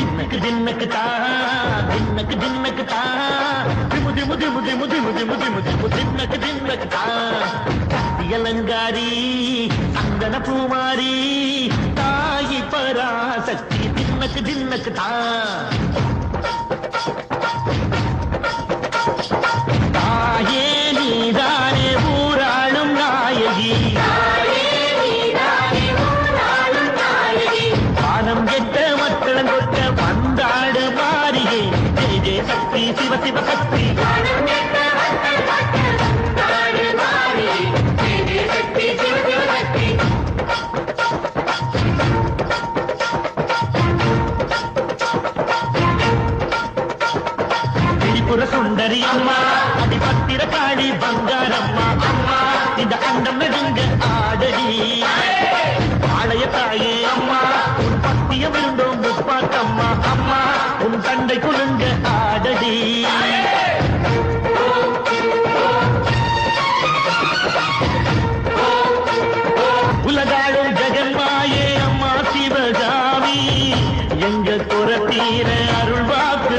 धिनक धिनकता धिनक धिनकता दिमु दिमु दिमु दिमु दिमु दिमु दिमु दिमु धिनक धिनकता ಯಲಂಗಾರಿ ಅಂದನ ಪೂಮಾರಿ ತಾಯಿ ಪರಾಸಕ್ತಿ ದಿನ್ನಕ್ ದಿನ್ನಕ್ ತಾ சக்தி சிவ சிவ சக்தி. திரிபுர சுந்தரி அம்மா அதிபத்திர காளி பங்காரம்மா. அம்மா இந்த அண்டம் நெடுங்க ஆடடி பாளைய தாயே அம்மா உன் பத்தியம் விருந்தோம் முப்பாட்டம்மா அம்மா உன் தந்தை குழுங்க மனசதாடும் ஜெகன்மாயே அம்மா சிவகாமி. எங்க குரத்தீர அருள்வாக்கு